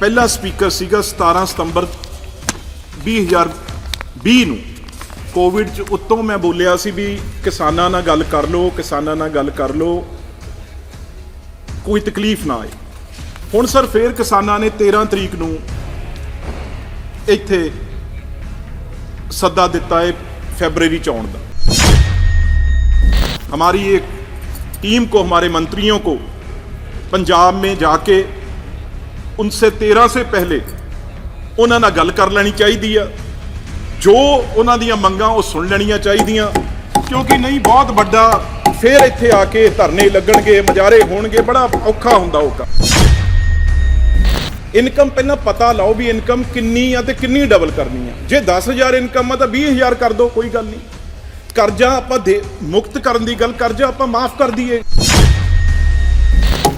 ਪਹਿਲਾ ਸਪੀਕਰ ਸੀਗਾ 17 ਸਤੰਬਰ 2020 ਨੂੰ ਕੋਵਿਡ ਚ ਉੱਤੋਂ ਮੈਂ ਬੋਲਿਆ ਸੀ ਵੀ ਕਿਸਾਨਾਂ ਨਾਲ ਗੱਲ ਕਰ ਲਓ ਕਿਸਾਨਾਂ ਨਾਲ ਗੱਲ ਕਰ ਲਓ ਕੋਈ ਤਕਲੀਫ ਨਾ ਆਏ ਹੁਣ ਸਰ ਫੇਰ ਕਿਸਾਨਾਂ ਨੇ 13 ਤਰੀਕ ਨੂੰ ਇੱਥੇ ਸੱਦਾ ਦਿੱਤਾ ਹੈ ਫੈਬਰਵਰੀ ਚ ਆਉਣ ਦਾ हमारी एक टीम को हमारे मंत्रियों को पंजाब में जाके उनसे 13 से ਪਹਿਲੇ ਉਹਨਾਂ ਨਾਲ ਗੱਲ ਕਰ ਲੈਣੀ ਚਾਹੀਦੀ ਆ ਜੋ ਉਹਨਾਂ ਦੀਆਂ ਮੰਗਾਂ ਉਹ ਸੁਣ ਲੈਣੀਆਂ ਚਾਹੀਦੀਆਂ ਕਿਉਂਕਿ ਨਹੀਂ ਬਹੁਤ ਵੱਡਾ ਫੇਰ ਇੱਥੇ ਆ ਕੇ ਧਰਨੇ ਲੱਗਣਗੇ ਮਜਾਰੇ ਹੋਣਗੇ ਬੜਾ ਔਖਾ ਹੁੰਦਾ ਉਹ ਕੰਮ ਇਨਕਮ ਪਹਿਲਾਂ ਪਤਾ ਲਾਓ ਵੀ ਇਨਕਮ ਕਿੰਨੀ ਆ ਤੇ ਕਿੰਨੀ ਡਬਲ ਕਰਨੀ ਆ ਜੇ 10000 ਇਨਕਮ ਆ ਤਾਂ 20000 ਕਰ ਦਿਓ ਕੋਈ ਗੱਲ ਨਹੀਂ ਕਰਜ਼ਾ ਆਪਾਂ ਦੇ ਮੁਕਤ ਕਰਨ ਦੀ ਗੱਲ ਕਰਜ਼ਾ ਆਪਾਂ ਮਾਫ ਕਰ ਦਈਏ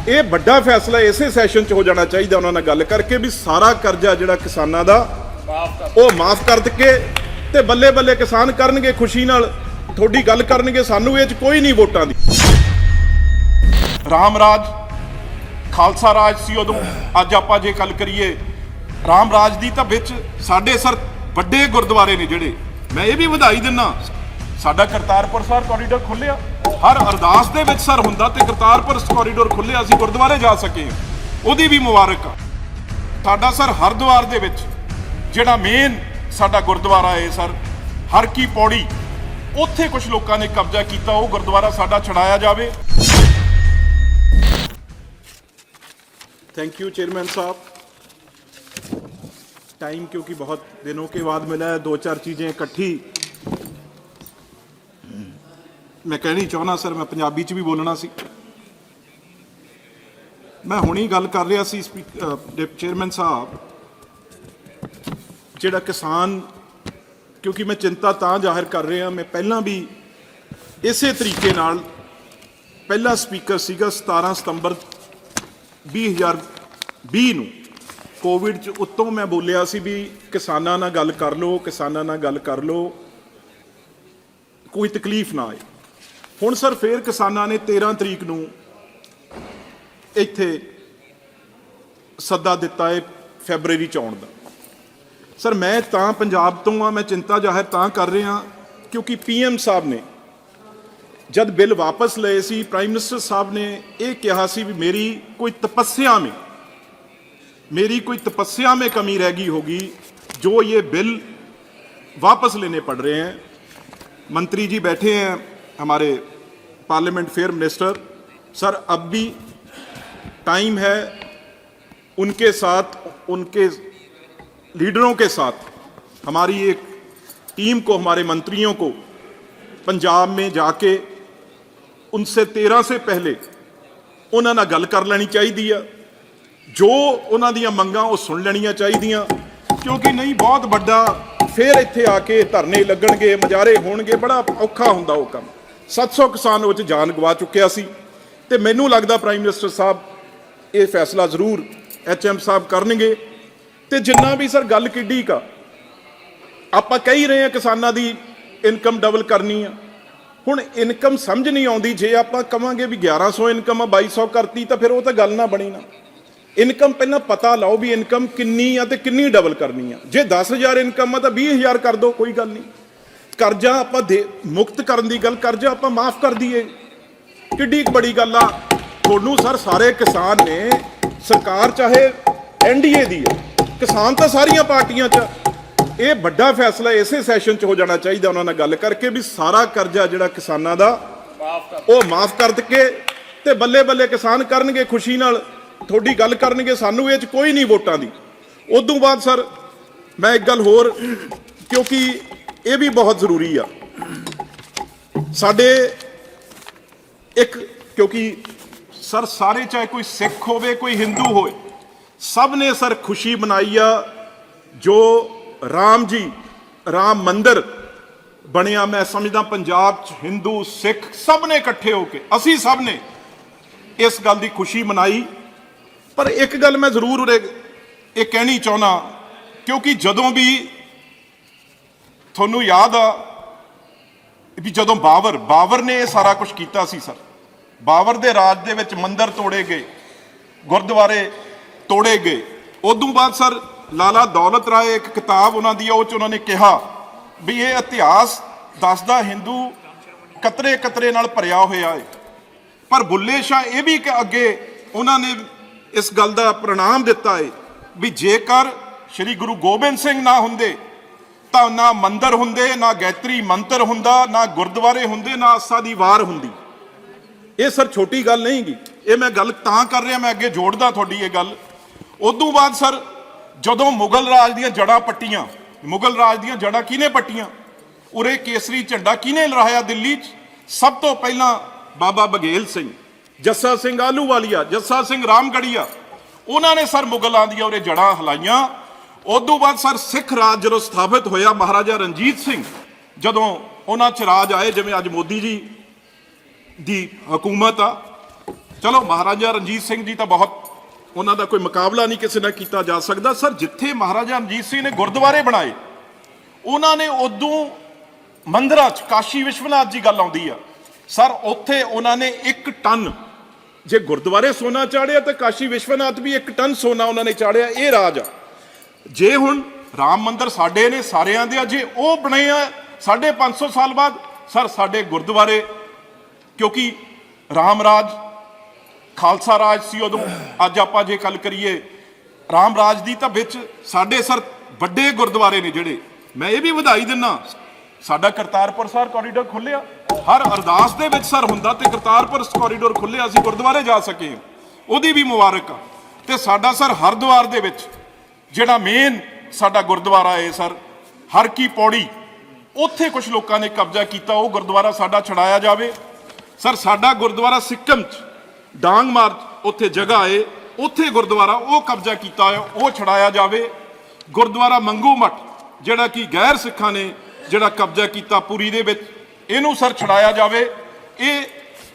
ਇਹ ਵੱਡਾ ਫੈਸਲਾ ਇਸੇ ਸੈਸ਼ਨ 'ਚ ਹੋ ਜਾਣਾ ਚਾਹੀਦਾ ਉਹਨਾਂ ਨਾਲ ਗੱਲ ਕਰਕੇ ਵੀ ਸਾਰਾ ਕਰਜ਼ਾ ਜਿਹੜਾ ਕਿਸਾਨਾਂ ਦਾ ਉਹ ਮਾਫ ਕਰ ਕੇ ਤੇ ਬੱਲੇ ਬੱਲੇ ਕਿਸਾਨ ਕਰਨਗੇ ਖੁਸ਼ੀ ਨਾਲ ਤੁਹਾਡੀ ਗੱਲ ਕਰਨਗੇ ਸਾਨੂੰ ਇਹ 'ਚ ਕੋਈ ਨਹੀਂ ਵੋਟਾਂ ਦੀ। ਰਾਮ ਰਾਜ ਖਾਲਸਾ ਰਾਜ ਸੀ ਉਦੋਂ ਅੱਜ ਆਪਾਂ ਜੇ ਗੱਲ ਕਰੀਏ ਰਾਮ ਰਾਜ ਦੀ ਤਾਂ ਵਿੱਚ ਸਾਡੇ ਸਰ ਵੱਡੇ ਗੁਰਦੁਆਰੇ ਨੇ ਜਿਹੜੇ। ਮੈਂ ਇਹ ਵੀ ਵਧਾਈ ਦਿੰਨਾ। ਸਾਡਾ ਕਰਤਾਰਪੁਰ ਸਾਹਿਬ ਕੋਰੀਡੋਰ ਖੁੱਲਿਆ ਹਰ ਅਰਦਾਸ ਦੇ ਵਿੱਚ ਸਰ ਹੁੰਦਾ ਤੇ ਕਰਤਾਰਪੁਰ ਕੋਰੀਡੋਰ ਖੁੱਲਿਆ ਅਸੀਂ ਗੁਰਦੁਆਰੇ ਜਾ ਸਕੇ ਉਹਦੀ ਵੀ ਮੁਬਾਰਕ ਆ ਸਾਡਾ ਸਰ ਹਰਦੁਆਰ ਦੇ ਵਿੱਚ ਜਿਹੜਾ ਮੇਨ ਸਾਡਾ ਗੁਰਦੁਆਰਾ ਹੈ ਸਰ ਹਰ ਕੀ ਪੌੜੀ ਉੱਥੇ ਕੁਝ ਲੋਕਾਂ ਨੇ ਕਬਜ਼ਾ ਕੀਤਾ ਉਹ ਗੁਰਦੁਆਰਾ ਸਾਡਾ ਛਡਾਇਆ ਜਾਵੇ थैंक यू चेयरमैन साहब टाइम क्योंकि बहुत दिनों के बाद मिला है दो चार चीज़ें इकट्ठी ਮੈਂ ਕਹਿਣੀ ਚਾਹੁੰਦਾ ਸਰ ਮੈਂ ਪੰਜਾਬੀ 'ਚ ਵੀ ਬੋਲਣਾ ਸੀ। ਮੈਂ ਹੁਣੀ ਗੱਲ ਕਰ ਰਿਹਾ ਸੀ ਸਪੀਕ- ਅਹ, ਡਿਪ ਚੇਅਰਮੈਨ ਸਾਹਿਬ ਜਿਹੜਾ ਕਿਸਾਨ ਕਿਉਂਕਿ ਮੈਂ ਚਿੰਤਾ ਤਾਂ ਜ਼ਾਹਿਰ ਕਰ ਰਿਹਾ ਮੈਂ ਪਹਿਲਾਂ ਵੀ ਇਸੇ ਤਰੀਕੇ ਨਾਲ ਪਹਿਲਾ ਸਪੀਕਰ ਸੀਗਾ 17 ਸਤੰਬਰ 2020 ਨੂੰ। ਕੋਵਿਡ ਚ ਉੱਤੋਂ ਮੈਂ ਬੋਲਿਆ ਸੀ ਵੀ ਕਿਸਾਨਾਂ ਨਾਲ ਗੱਲ ਕਰ ਲਓ ਕਿਸਾਨਾਂ ਨਾਲ ਗੱਲ ਕਰ ਲਓ ਕੋਈ ਤਕਲੀਫ ਨਾ ਆਏ। ਹੁਣ ਸਰ ਫੇਰ ਕਿਸਾਨਾਂ ਨੇ 13 ਤਰੀਕ ਨੂੰ ਇੱਥੇ ਸੱਦਾ ਦਿੱਤਾ ਹੈ ਫੈਬਰਵਰੀ ਚ ਆਉਣ ਦਾ ਸਰ ਮੈਂ ਤਾਂ ਪੰਜਾਬ ਤੋਂ ਆ ਮੈਂ ਚਿੰਤਾ ਜ਼ਾਹਿਰ ਤਾਂ ਕਰ ਰਿਹਾ ਕਿਉਂਕਿ ਪੀਐਮ ਸਾਹਿਬ ਨੇ ਜਦ ਬਿੱਲ ਵਾਪਸ ਲਏ ਸੀ ਪ੍ਰਾਈਮ ਮਿਨਿਸਟਰ ਸਾਹਿਬ ਨੇ ਇਹ ਕਿਹਾ ਸੀ ਵੀ ਮੇਰੀ ਕੋਈ ਤਪੱਸਿਆ में मेरी कोई तपस्या में कमी रह गई होगी जो ये बिल वापस लेने पड़ रहे हैं मंत्री जी बैठे हैं हमारे पार्लियामेंट फेयर मिनिस्टर सर अब भी टाइम है उनके साथ उनके लीडरों के साथ हमारी एक टीम को हमारे मंत्रियों को पंजाब में जाके उनसे 13 से ਪਹਿਲੇ ਉਹਨਾਂ ਨਾਲ ਗੱਲ ਕਰ ਲੈਣੀ ਚਾਹੀਦੀ ਆ ਜੋ ਉਹਨਾਂ ਦੀਆਂ ਮੰਗਾਂ ਉਹ ਸੁਣ ਲੈਣੀਆਂ ਚਾਹੀਦੀਆਂ ਕਿਉਂਕਿ ਨਹੀਂ ਬਹੁਤ ਵੱਡਾ ਫੇਰ ਇੱਥੇ ਆ ਕੇ ਧਰਨੇ ਲੱਗਣਗੇ ਮਜਾਰੇ ਹੋਣਗੇ ਬੜਾ ਔਖਾ ਹੁੰਦਾ ਉਹ ਕੰਮ 700 ਕਿਸਾਨ ਉਹ ਚ ਜਾਨ ਗਵਾ ਚੁੱਕਿਆ ਸੀ ਤੇ ਮੈਨੂੰ ਲੱਗਦਾ ਪ੍ਰਾਈਮ ਮਿਨਿਸਟਰ ਸਾਹਿਬ ਇਹ ਫੈਸਲਾ ਜ਼ਰੂਰ ਐਚਐਮ ਸਾਹਿਬ ਕਰਨਗੇ। ਤੇ ਜਿੰਨਾ ਵੀ ਸਰ ਗੱਲ ਕਿੱਡੀ ਕਾ ਆਪਾਂ ਕਹਿ ਹੀ ਰਹੇ ਹਾਂ ਕਿਸਾਨਾਂ ਦੀ ਇਨਕਮ ਡਬਲ ਕਰਨੀ ਆ। ਹੁਣ ਇਨਕਮ ਸਮਝ ਨਹੀਂ ਆਉਂਦੀ, ਜੇ ਆਪਾਂ ਕਵਾਂਗੇ ਵੀ 1100 ਇਨਕਮ ਆ 2200 ਕਰਤੀ, ਤਾਂ ਫਿਰ ਉਹ ਤਾਂ ਗੱਲ ਨਾ ਬਣੀ ਨਾ। ਇਨਕਮ ਪਹਿਲਾਂ ਪਤਾ ਲਾਓ ਵੀ ਇਨਕਮ ਕਿੰਨੀ ਆ ਤੇ ਕਿੰਨੀ ਡਬਲ ਕਰਨੀ ਆ। ਜੇ 10000 ਇਨਕਮ ਆ, ਤਾਂ 20000 ਕਰ ਦਿਓ ਕੋਈ ਗੱਲ ਨਹੀਂ। ਕਰਜ਼ਾ ਆਪਾਂ ਦੇ ਮੁਕਤ ਕਰਨ ਦੀ ਗੱਲ ਕਰਜ਼ਾ ਆਪਾਂ ਮਾਫ ਕਰ ਦਈਏ। ਕਿੱਡੀ ਕੁ ਬੜੀ ਗੱਲ ਆ। ਤੁਹਾਨੂੰ ਸਰ ਸਾਰੇ ਕਿਸਾਨ ਨੇ ਸਰਕਾਰ ਚਾਹੇ ਐਨਡੀਏ ਦੀ ਹੈ ਕਿਸਾਨ ਤਾਂ ਸਾਰੀਆਂ ਪਾਰਟੀਆਂ 'ਚ। ਇਹ ਵੱਡਾ ਫੈਸਲਾ ਇਸੇ ਸੈਸ਼ਨ 'ਚ ਹੋ ਜਾਣਾ ਚਾਹੀਦਾ ਉਹਨਾਂ ਨਾਲ ਗੱਲ ਕਰਕੇ ਵੀ ਸਾਰਾ ਕਰਜ਼ਾ ਜਿਹੜਾ ਕਿਸਾਨਾਂ ਦਾ ਉਹ ਮਾਫ ਕਰ ਕੇ ਤੇ ਬੱਲੇ ਬੱਲੇ ਕਿਸਾਨ ਕਰਨਗੇ ਖੁਸ਼ੀ ਨਾਲ ਤੁਹਾਡੀ ਗੱਲ ਕਰਨਗੇ ਸਾਨੂੰ ਇਹ 'ਚ ਕੋਈ ਨਹੀਂ ਵੋਟਾਂ ਦੀ। ਉਦੋਂ ਬਾਅਦ ਸਰ ਮੈਂ ਇੱਕ ਗੱਲ ਹੋਰ ਕਿਉਂਕਿ ਇਹ ਵੀ ਬਹੁਤ ਜ਼ਰੂਰੀ ਆ। ਸਾਡੇ ਇੱਕ, ਕਿਉਂਕਿ ਸਰ ਸਾਰੇ ਚਾਹੇ ਕੋਈ ਸਿੱਖ ਹੋਵੇ, ਕੋਈ ਹਿੰਦੂ ਹੋਵੇ, ਸਭ ਨੇ ਸਰ ਖੁਸ਼ੀ ਮਨਾਈ ਆ, ਜੋ ਰਾਮ ਜੀ, ਰਾਮ ਮੰਦਰ ਬਣਿਆ। ਮੈਂ ਸਮਝਦਾ ਪੰਜਾਬ ਚ ਹਿੰਦੂ, ਸਿੱਖ ਸਭ ਨੇ ਇਕੱਠੇ ਹੋ ਕੇ, ਅਸੀਂ ਸਭ ਨੇ ਇਸ ਗੱਲ ਦੀ ਖੁਸ਼ੀ ਮਨਾਈ। ਪਰ ਇੱਕ ਗੱਲ ਮੈਂ ਜ਼ਰੂਰ ਉਰੇ ਇਹ ਕਹਿਣੀ ਚਾਹੁੰਦਾ, ਕਿਉਂਕਿ ਜਦੋਂ ਵੀ ਤੁਹਾਨੂੰ ਯਾਦ ਆ ਵੀ ਜਦੋਂ ਬਾਬਰ ਬਾਬਰ ਨੇ ਇਹ ਸਾਰਾ ਕੁਝ ਕੀਤਾ ਸੀ, ਸਰ। ਬਾਬਰ ਦੇ ਰਾਜ ਦੇ ਵਿੱਚ ਮੰਦਰ ਤੋੜੇ ਗਏ, ਗੁਰਦੁਆਰੇ ਤੋੜੇ ਗਏ। ਉਦੋਂ ਬਾਅਦ, ਸਰ, ਲਾਲਾ ਦੌਲਤ ਰਾਏ ਇੱਕ ਕਿਤਾਬ ਉਹਨਾਂ ਦੀ ਆ ਉਹ ਚ ਉਹਨਾਂ ਨੇ ਕਿਹਾ ਵੀ ਇਹ ਇਤਿਹਾਸ ਦੱਸਦਾ ਹਿੰਦੂ ਕਤਰੇ ਕਤਰੇ ਨਾਲ ਭਰਿਆ ਹੋਇਆ ਹੈ ਪਰ ਬੁੱਲੇ ਸ਼ਾਹ ਇਹ ਵੀ ਕਿ ਅੱਗੇ ਉਹਨਾਂ ਨੇ ਇਸ ਗੱਲ ਦਾ ਪ੍ਰਣਾਮ ਦਿੱਤਾ ਹੈ ਵੀ ਜੇਕਰ ਸ੍ਰੀ ਗੁਰੂ ਗੋਬਿੰਦ ਸਿੰਘ ਨਾ ਹੁੰਦੇ ਤਾਂ ਨਾ ਮੰਦਰ ਹੁੰਦੇ, ਨਾ ਗੈਤਰੀ ਮੰਤਰ ਹੁੰਦਾ, ਨਾ ਗੁਰਦੁਆਰੇ ਹੁੰਦੇ, ਨਾ ਆਸਾ ਦੀ ਵਾਰ ਹੁੰਦੀ। ਇਹ ਸਰ ਛੋਟੀ ਗੱਲ ਨਹੀਂ ਗੀ। ਇਹ ਮੈਂ ਗੱਲ ਤਾਂ ਕਰ ਰਿਹਾ, ਮੈਂ ਅੱਗੇ ਜੋੜਦਾ ਤੁਹਾਡੀ ਇਹ ਗੱਲ। ਉਦੋਂ ਬਾਅਦ ਸਰ, ਜਦੋਂ ਮੁਗਲ ਰਾਜ ਦੀਆਂ ਜੜਾਂ ਪੱਟੀਆਂ, ਮੁਗਲ ਰਾਜ ਦੀਆਂ ਜੜਾਂ ਕਿਹਨੇ ਪੱਟੀਆਂ? ਉਰੇ ਕੇਸਰੀ ਝੰਡਾ ਕਿਹਨੇ ਲਹਿਰਾਇਆ ਦਿੱਲੀ 'ਚ? ਸਭ ਤੋਂ ਪਹਿਲਾਂ ਬਾਬਾ ਬਗੇਲ ਸਿੰਘ, ਜੱਸਾ ਸਿੰਘ ਆਲੂਵਾਲੀਆ ਜੱਸਾ ਸਿੰਘ ਰਾਮਗੜੀਆ। ਉਹਨਾਂ ਨੇ ਸਰ ਮੁਗਲਾਂ ਦੀਆਂ ਉਰੇ ਜੜਾਂ ਹਲਾਈਆਂ। ਉਦੋਂ ਬਾਅਦ ਸਰ ਸਿੱਖ ਰਾਜ ਜਦੋਂ ਸਥਾਪਿਤ ਹੋਇਆ ਮਹਾਰਾਜਾ ਰਣਜੀਤ ਸਿੰਘ, ਜਦੋਂ ਉਹਨਾਂ 'ਚ ਰਾਜ ਆਏ, ਜਿਵੇਂ ਅੱਜ ਮੋਦੀ ਜੀ ਦੀ ਹਕੂਮਤ ਆ। ਚਲੋ ਮਹਾਰਾਜਾ ਰਣਜੀਤ ਸਿੰਘ ਜੀ ਤਾਂ ਬਹੁਤ ਉਹਨਾਂ ਦਾ ਕੋਈ ਮੁਕਾਬਲਾ ਨਹੀਂ ਕਿਸੇ ਨਾਲ ਕੀਤਾ ਜਾ ਸਕਦਾ। ਸਰ ਜਿੱਥੇ ਮਹਾਰਾਜਾ ਰਣਜੀਤ ਸਿੰਘ ਨੇ ਗੁਰਦੁਆਰੇ ਬਣਾਏ, ਉਹਨਾਂ ਨੇ ਉਦੋਂ ਮੰਦਰਾਂ 'ਚ, ਕਾਸ਼ੀ ਵਿਸ਼ਵਨਾਥ ਜੀ ਗੱਲ ਆਉਂਦੀ ਆ। ਸਰ ਉੱਥੇ ਉਹਨਾਂ ਨੇ 1 ਟਨ, ਜੇ ਗੁਰਦੁਆਰੇ ਸੋਨਾ ਚਾੜਿਆ ਤਾਂ ਕਾਸ਼ੀ ਵਿਸ਼ਵਨਾਥ ਵੀ 1 ਟਨ ਸੋਨਾ ਉਹਨਾਂ ਨੇ ਚਾੜਿਆ, ਇਹ ਰਾਜ ਆ। ਜੇ ਹੁਣ ਰਾਮ ਮੰਦਰ ਸਾਡੇ ਨੇ, ਸਾਰਿਆਂ ਦੇ ਆ, ਜੇ ਉਹ ਬਣੇ ਆ 550 ਸਾਲ ਬਾਅਦ, ਸਰ, ਸਾਡੇ ਗੁਰਦੁਆਰੇ, ਕਿਉਂਕਿ ਰਾਮ ਰਾਜ, ਖਾਲਸਾ ਰਾਜ ਸੀ ਉਦੋਂ, ਅੱਜ ਆਪਾਂ ਜੇ ਗੱਲ ਕਰੀਏ, ਰਾਮ ਰਾਜ ਦੀ ਤਾਂ ਵਿੱਚ ਸਾਡੇ ਸਰ ਵੱਡੇ ਗੁਰਦੁਆਰੇ ਨੇ ਜਿਹੜੇ। ਮੈਂ ਇਹ ਵੀ ਵਧਾਈ ਦਿੰਨਾ, ਸਾਡਾ ਕਰਤਾਰਪੁਰ ਸਾਹਿਬ ਕੋਰੀਡੋਰ ਖੁੱਲਿਆ ਹਰ ਅਰਦਾਸ ਦੇ ਵਿੱਚ ਸਰ ਹੁੰਦਾ ਤੇ ਕਰਤਾਰਪੁਰ ਕੋਰੀਡੋਰ ਖੁੱਲਿਆ ਅਸੀਂ ਗੁਰਦੁਆਰੇ ਜਾ ਸਕੇ ਉਹਦੀ ਵੀ ਮੁਬਾਰਕ ਆ। ਤੇ ਸਾਡਾ ਸਰ ਹਰਦੁਆਰ ਦੇ ਵਿੱਚ ਜਿਹੜਾ ਮੇਨ ਸਾਡਾ ਗੁਰਦੁਆਰਾ ਹੈ ਸਰ, ਹਰ ਕੀ ਪੌੜੀ, ਉੱਥੇ ਕੁਝ ਲੋਕਾਂ ਨੇ ਕਬਜ਼ਾ ਕੀਤਾ, ਉਹ ਗੁਰਦੁਆਰਾ ਸਾਡਾ ਛਡਾਇਆ ਜਾਵੇ। ਸਰ, ਸਾਡਾ ਗੁਰਦੁਆਰਾ ਸਿੱਕਮ ਚ, ਡਾਂਗ ਮਾਰਚ, ਉੱਥੇ ਜਗ੍ਹਾ ਏ ਉੱਥੇ ਗੁਰਦੁਆਰਾ ਉਹ ਕਬਜ਼ਾ ਕੀਤਾ ਹੈ, ਉਹ ਛਡਾਇਆ ਜਾਵੇ। ਗੁਰਦੁਆਰਾ ਮੰਗੂ ਮਠ, ਜਿਹੜਾ ਕਿ ਗੈਰ ਸਿੱਖਾਂ ਨੇ ਜਿਹੜਾ ਕਬਜ਼ਾ ਕੀਤਾ ਪੁਰੀ ਦੇ ਵਿੱਚ, ਇਹਨੂੰ ਸਰ ਛਡਾਇਆ ਜਾਵੇ। ਇਹ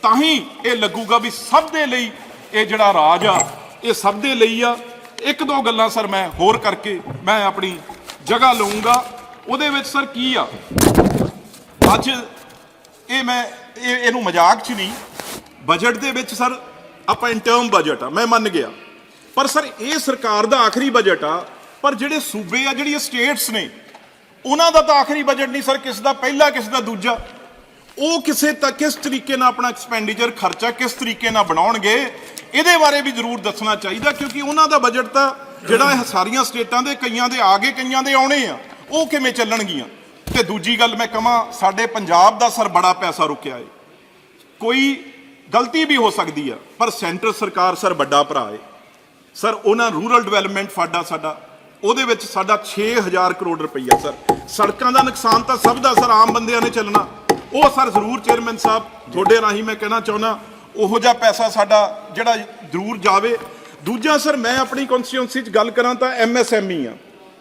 ਤਾਂ ਹੀ ਇਹ ਲੱਗੂਗਾ ਵੀ ਸਭ ਦੇ ਲਈ ਇਹ ਜਿਹੜਾ ਰਾਜ ਆ, ਇਹ ਸਭ ਦੇ ਲਈ ਆ ਇੱਕ ਦੋ ਗੱਲਾਂ ਸਰ ਮੈਂ ਹੋਰ ਕਰਕੇ ਮੈਂ ਆਪਣੀ ਜਗ੍ਹਾ ਲਵਾਂਗਾ ਉਹਦੇ ਵਿੱਚ ਸਰ ਕੀ ਆ? ਅੱਜ ਇਹ ਮੈਂ ਇਹ ਇਹਨੂੰ ਮਜ਼ਾਕ 'ਚ ਨਹੀਂ ਬਜਟ ਦੇ ਵਿੱਚ ਸਰ ਆਪਾਂ ਇੰਟਰਮ ਬਜਟ ਆ, ਮੈਂ ਮੰਨ ਗਿਆ। ਪਰ ਸਰ ਇਹ ਸਰਕਾਰ ਦਾ ਆਖਰੀ ਬਜਟ ਆ, ਪਰ ਜਿਹੜੇ ਸੂਬੇ ਆ, ਜਿਹੜੀਆਂ ਸਟੇਟਸ ਨੇ, ਉਹਨਾਂ ਦਾ ਤਾਂ ਆਖਰੀ ਬਜਟ ਨਹੀਂ ਸਰ, ਕਿਸ ਦਾ ਪਹਿਲਾ, ਕਿਸ ਦਾ ਦੂਜਾ। ਉਹ ਕਿਸੇ ਤੱਕ ਕਿਸ ਤਰੀਕੇ ਨਾਲ ਆਪਣਾ ਐਕਸਪੈਂਡੀਚਰ ਖਰਚਾ ਕਿਸ ਤਰੀਕੇ ਨਾਲ ਬਣਾਉਣਗੇ ਇਹਦੇ ਬਾਰੇ ਵੀ ਜ਼ਰੂਰ ਦੱਸਣਾ ਚਾਹੀਦਾ, ਕਿਉਂਕਿ ਉਹਨਾਂ ਦਾ ਬਜਟ ਤਾਂ ਜਿਹੜਾ ਇਹ ਸਾਰੀਆਂ ਸਟੇਟਾਂ ਦੇ ਕਈਆਂ ਦੇ ਆਗੇ ਕਈਆਂ ਦੇ ਆਉਣੇ ਆ, ਉਹ ਕਿਵੇਂ ਚੱਲਣਗੀਆਂ? ਤੇ ਦੂਜੀ ਗੱਲ ਮੈਂ ਕਹਾਂ, ਸਾਡੇ ਪੰਜਾਬ ਦਾ ਸਰ ਬੜਾ ਪੈਸਾ ਰੁਕਿਆ ਏ। ਕੋਈ ਗਲਤੀ ਵੀ ਹੋ ਸਕਦੀ ਆ, ਪਰ ਸੈਂਟਰ ਸਰਕਾਰ ਸਰ ਵੱਡਾ ਭਰਾ ਏ। ਸਰ, ਉਹਨਾਂ ਰੂਰਲ ਡਿਵੈਲਪਮੈਂਟ ਫੰਡ ਆ ਸਾਡਾ, ਉਹਦੇ ਵਿੱਚ ਸਾਡਾ 6000 ਕਰੋੜ ਰੁਪਈਆ ਸਰ। ਸੜਕਾਂ ਦਾ ਨੁਕਸਾਨ ਤਾਂ ਸਭ ਦਾ ਸਰ, ਆਮ ਬੰਦਿਆਂ ਨੇ ਚੱਲਣਾ। ਉਹ ਸਰ ਜ਼ਰੂਰ ਚੇਅਰਮੈਨ ਸਾਹਿਬ, ਤੁਹਾਡੇ ਰਾਹੀਂ ਮੈਂ ਕਹਿਣਾ ਚਾਹੁੰਦਾ ਉਹੋ ਜਿਹਾ ਪੈਸਾ ਸਾਡਾ ਜਿਹੜਾ ਜ਼ਰੂਰ ਜਾਵੇ। ਦੂਜਾ ਸਰ, ਮੈਂ ਆਪਣੀ ਕਨਸਟੀਟਿਊਂਸੀ 'ਚ ਗੱਲ ਕਰਾਂ ਤਾਂ ਐਮਐਸਐਮਈ ਆ।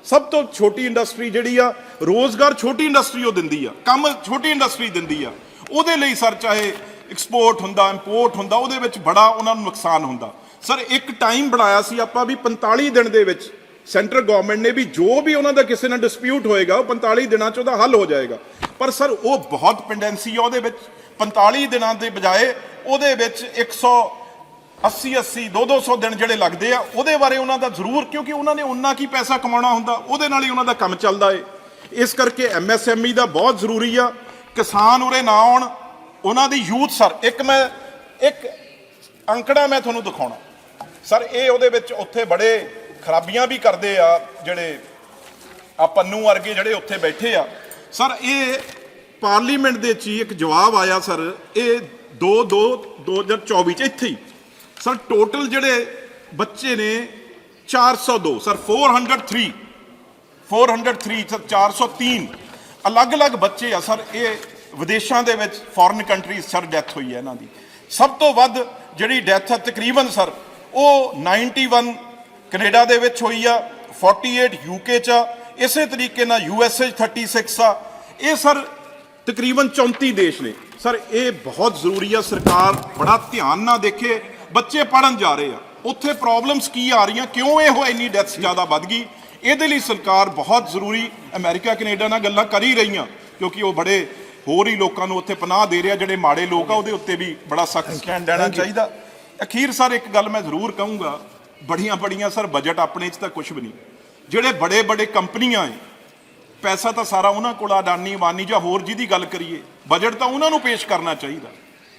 ਸਭ ਤੋਂ ਛੋਟੀ ਇੰਡਸਟਰੀ ਜਿਹੜੀ ਆ, ਰੋਜ਼ਗਾਰ ਛੋਟੀ ਇੰਡਸਟਰੀ ਉਹ ਦਿੰਦੀ ਆ। ਕੰਮ ਛੋਟੀ ਇੰਡਸਟਰੀ ਦਿੰਦੀ ਆ। ਉਹਦੇ ਲਈ ਸਰ, ਚਾਹੇ ਐਕਸਪੋਰਟ ਹੁੰਦਾ ਇੰਪੋਰਟ ਹੁੰਦਾ, ਉਹਦੇ ਵਿੱਚ ਬੜਾ ਉਹਨਾਂ ਨੂੰ ਨੁਕਸਾਨ ਹੁੰਦਾ। ਸਰ, ਇੱਕ ਟਾਈਮ ਬਣਾਇਆ ਸੀ ਆਪਾਂ ਵੀ 45 ਦਿਨ ਦੇ ਵਿੱਚ ਸੈਂਟਰ ਗਵਰਨਮੈਂਟ ਨੇ ਵੀ ਜੋ ਵੀ ਉਹਨਾਂ ਦਾ ਕਿਸੇ ਨਾਲ ਡਿਸਪਿਊਟ ਹੋਏਗਾ, ਉਹ 45 ਦਿਨਾਂ 'ਚ ਉਹਦਾ ਹੱਲ ਹੋ ਜਾਏਗਾ। ਪਰ ਸਰ, ਉਹ ਬਹੁਤ ਪੈਂਡੈਂਸੀ ਆ ਉਹਦੇ ਵਿੱਚ। 45 ਦਿਨਾਂ ਦੇ ਬਜਾਏ ਉਹਦੇ ਵਿੱਚ 100 80 80 2 200 ਦਿਨ ਜਿਹੜੇ ਲੱਗਦੇ ਆ, ਉਹਦੇ ਬਾਰੇ ਉਹਨਾਂ ਦਾ ਜ਼ਰੂਰ, ਕਿਉਂਕਿ ਉਹਨਾਂ ਨੇ ਉਨਾ ਕੀ ਪੈਸਾ ਕਮਾਉਣਾ ਹੁੰਦਾ, ਉਹਦੇ ਨਾਲ ਹੀ ਉਹਨਾਂ ਦਾ ਕੰਮ ਚੱਲਦਾ ਏ। ਇਸ ਕਰਕੇ ਐਮਐਸਐਮਈ ਦਾ ਬਹੁਤ ਜ਼ਰੂਰੀ ਆ। ਕਿਸਾਨ ਉਰੇ ਨਾ ਆਉਣ, ਉਹਨਾਂ ਦੀ ਯੂਥ ਸਰ, ਇੱਕ ਮੈਂ, ਇੱਕ ਅੰਕੜਾ ਮੈਂ ਤੁਹਾਨੂੰ ਦਿਖਾਉਣਾ। ਸਰ, ਇਹ ਉਹਦੇ ਵਿੱਚ ਉੱਥੇ ਬੜੇ ਖਰਾਬੀਆਂ ਵੀ ਕਰਦੇ ਆ, ਜਿਹੜੇ ਆ ਪੰਨੂ ਵਰਗੇ ਜਿਹੜੇ ਉੱਥੇ ਬੈਠੇ ਆ। ਸਰ, ਇਹ ਪਾਰਲੀਮੈਂਟ ਦੇ ਚ ਹੀ ਇੱਕ ਜਵਾਬ ਆਇਆ, ਸਰ। ਇਹ 2 2 2024 ਚ ਇੱਥੇ ਹੀ। ਸਰ ਟੋਟਲ ਜਿਹੜੇ ਬੱਚੇ ਨੇ 402 ਸਰ 403 403 ਸਰ 403 ਅਲੱਗ-ਅਲੱਗ ਬੱਚੇ ਆ ਸਰ ਇਹ ਵਿਦੇਸ਼ਾਂ ਦੇ ਵਿੱਚ ਫੋਰਨ ਕੰਟਰੀਜ਼ ਸਰ ਡੈਥ ਹੋਈ ਹੈ ਇਹਨਾਂ ਦੀ। ਸਭ ਤੋਂ ਵੱਧ ਜਿਹੜੀ ਡੈਥ ਹੈ ਤਕਰੀਬਨ ਸਰ ਉਹ 91 ਕੈਨੇਡਾ ਦੇ ਵਿੱਚ ਹੋਈ ਆ 48 ਯੂਕੇ ਚ ਆ, ਇਸੇ ਤਰੀਕੇ ਨਾਲ ਯੂਐਸਏ 36 ਆ। ਇਹ ਸਰ ਤਕਰੀਬਨ 34 ਦੇਸ਼ ਨੇ। ਸਰ ਇਹ ਬਹੁਤ ਜ਼ਰੂਰੀ ਆ ਸਰਕਾਰ ਬੜਾ ਧਿਆਨ ਨਾਲ ਦੇਖੇ ਬੱਚੇ ਪੜਨ ਜਾ ਰਹੇ ਆ। ਉੱਥੇ ਪ੍ਰੋਬਲਮਸ ਕੀ ਆ ਰਹੀਆਂ ਕਿਉਂ ਇਹ ਹੋ ਇੰਨੀ ਡੈਥਸ ਜ਼ਿਆਦਾ ਵੱਧ ਗਈ? ਇਹਦੇ ਲਈ ਸਰਕਾਰ ਬਹੁਤ ਜ਼ਰੂਰੀ ਅਮਰੀਕਾ ਕੈਨੇਡਾ ਨਾਲ ਗੱਲਾਂ ਕਰ ਹੀ ਰਹੀਆਂ ਕਿਉਂਕਿ ਉਹ ਬੜੇ ਹੋਰ ਹੀ ਲੋਕਾਂ ਨੂੰ ਉੱਥੇ ਪਨਾਹ ਦੇ ਰਿਹਾ ਜਿਹੜੇ ਮਾੜੇ ਲੋਕ ਆ ਉਹਦੇ ਉੱਤੇ ਵੀ ਬੜਾ ਸਖਤ ਸਟੈਂਡ ਲੈਣਾ ਚਾਹੀਦਾ। ਅਖੀਰ ਸਰ ਇੱਕ ਗੱਲ ਮੈਂ ਜ਼ਰੂਰ ਕਹੂੰਗਾ ਬੜੀਆਂ ਬੜੀਆਂ ਸਰ ਬਜਟ ਆਪਣੇ 'ਚ ਤਾਂ ਕੁਝ ਵੀ ਨਹੀਂ। ਜਿਹੜੇ ਬੜੇ ਬੜੇ ਕੰਪਨੀਆਂ ਐ ਪੈਸਾ ਤਾਂ ਸਾਰਾ ਉਹਨਾਂ ਕੋਲ ਆ, ਅਡਾਨੀ ਵਾਨੀ ਜਾਂ ਹੋਰ ਜਿਹਦੀ ਗੱਲ ਕਰੀਏ। ਬਜਟ ਤਾਂ ਉਹਨਾਂ ਨੂੰ ਪੇਸ਼ ਕਰਨਾ ਚਾਹੀਦਾ।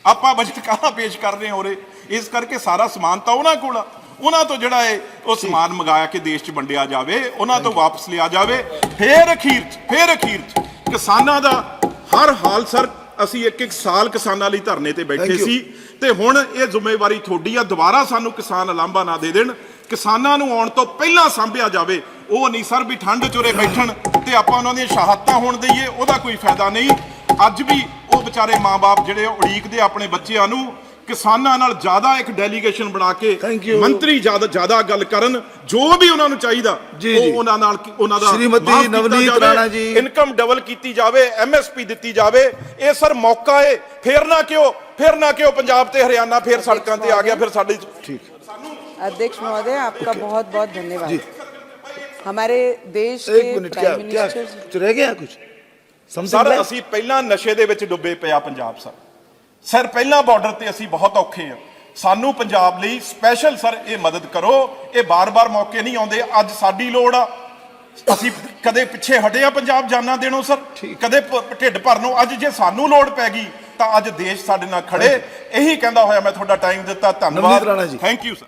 ਆਪਾਂ ਬਜਟ ਕਾਹਦਾ ਪੇਸ਼ ਕਰ ਰਹੇ ਹਾਂ ਉਰੇ? ਇਸ ਕਰਕੇ ਸਾਰਾ ਸਮਾਨ ਤਾਂ ਉਹਨਾਂ ਕੋਲ ਆ। ਉਹਨਾਂ ਤੋਂ ਜਿਹੜਾ ਹੈ ਉਹ ਸਮਾਨ ਮੰਗਾਇਆ ਕਿ ਦੇਸ਼ 'ਚ ਵੰਡਿਆ ਜਾਵੇ ਉਹਨਾਂ ਤੋਂ ਵਾਪਸ ਲਿਆ ਜਾਵੇ। ਫੇਰ ਅਖੀਰ 'ਚ ਫੇਰ ਅਖੀਰ 'ਚ ਕਿਸਾਨਾਂ ਦਾ ਹਰ ਹਾਲ ਸਰ ਅਸੀਂ ਇੱਕ ਇੱਕ ਸਾਲ ਕਿਸਾਨਾਂ ਲਈ ਧਰਨੇ ਤੇ ਬੈਠੇ. ਸੀ। ਤੇ ਹੁਣ ਇਹ ਜ਼ਿੰਮੇਵਾਰੀ ਤੁਹਾਡੀ ਆ ਦੁਬਾਰਾ ਸਾਨੂੰ ਕਿਸਾਨ ਲਾਂਭਾ ਨਾ ਦੇ ਦੇਣ। ਕਿਸਾਨਾਂ ਨੂੰ ਆਉਣ ਤੋਂ ਪਹਿਲਾਂ ਸਾਂਭਿਆ ਜਾਵੇ। ਉਹ ਨਹੀਂ ਸਰ ਵੀ ਠੰਡ ਚੁਰੇ ਬੈਠਣ ਤੇ ਆਪਾਂ ਉਹਨਾਂ ਦੀਆਂ ਸ਼ਹਾਦਤਾਂ ਹੋਣ ਦਈਏ ਉਹਦਾ ਕੋਈ ਫਾਇਦਾ ਨਹੀਂ ਅੱਜ ਵੀ ਉਹ ਵਿਚਾਰੇ ਮਾਪੇ ਜਿਹੜੇ ਉਡੀਕਦੇ ਆਪਣੇ ਬੱਚਿਆਂ ਨੂੰ ਕਿਸਾਨਾਂ ਨਾਲ ਜ਼ਿਆਦਾ ਇੱਕ ਡੈਲੀਗੇਸ਼ਨ ਬਣਾ ਕੇ Thank you. ਮੰਤਰੀ ਜ਼ਿਆਦਾ ਜ਼ਿਆਦਾ ਗੱਲ ਕਰਨ ਜੋ ਵੀ ਉਹਨਾਂ ਨੂੰ ਚਾਹੀਦਾ ਜੀ, ਜੀ। ਉਹ ਉਹਨਾਂ ਨਾਲ ਕੀ- ਉਹਨਾਂ ਦਾ ਸ਼੍ਰੀਮਤੀ ਮਾਫ਼ ਕੀਤਾ ਨਵਨੀਤ ਜਾਵੇ, ਰਾਣਾ ਜੀ। ਇਨਕਮ ਡਬਲ ਕੀਤੀ ਜਾਵੇ ਐਮਐਸਪੀ ਦਿੱਤੀ ਜਾਵੇ ਇਹ ਸਰ ਮੌਕਾ ਏ ਫੇਰ ਨਾ ਕਿਉਂ ਫੇਰ ਨਾ ਕਿਉਂ ਪੰਜਾਬ ਤੇ ਹਰਿਆਣਾ ਫੇਰ ਸੜਕਾਂ ਤੇ ਆ ਗਿਆ ਫਿਰ ਸਾਡੇ ठीक अध्यक्ष महोदय आपका बहुत बहुत धन्यवाद जी। हमारे देश एक के मिनट क्या प्राइम क्या मिनिस्टर कुछ रह गया कुछ समथिंग ਸਰ left? ਅਸੀਂ ਪਹਿਲਾਂ ਨਸ਼ੇ ਦੇ ਵਿੱਚ ਡੁੱਬੇ ਪਿਆ ਪੰਜਾਬ ਸਰ ਸਰ ਪਹਿਲਾਂ ਬਾਰਡਰ ਤੇ ਅਸੀਂ ਬਹੁਤ ਔਖੇ ਆ ਸਾਨੂੰ ਪੰਜਾਬ ਲਈ ਸਪੈਸ਼ਲ ਸਰ ਇਹ ਮਦਦ ਕਰੋ ਇਹ ਬਾਰ-ਬਾਰ ਮੌਕੇ ਨਹੀਂ ਆਉਂਦੇ ਅੱਜ ਸਾਡੀ ਲੋੜ ਆ ਅਸੀਂ ਕਦੇ ਪਿੱਛੇ ਹਟੇ ਆ ਪੰਜਾਬ ਜਾਨਾਂ ਦੇਣੋਂ ਸਰ ਕਦੇ ਭ- ਢਿੱਡ ਭਰਨੋਂ ਅੱਜ ਜੇ ਸਾਨੂੰ ਲੋੜ ਪੈ ਗਈ ਤਾਂ ਅੱਜ ਦੇਸ਼ ਸਾਡੇ ਨਾਲ ਖੜੇ ਇਹੀ ਕਹਿੰਦਾ ਹੋਇਆ ਮੈਂ ਤੁਹਾਡਾ ਟਾਈਮ ਦਿੱਤਾ ਨਵਨੀਤ ਧੰਨਵਾਦ Rana ji. Thank you sir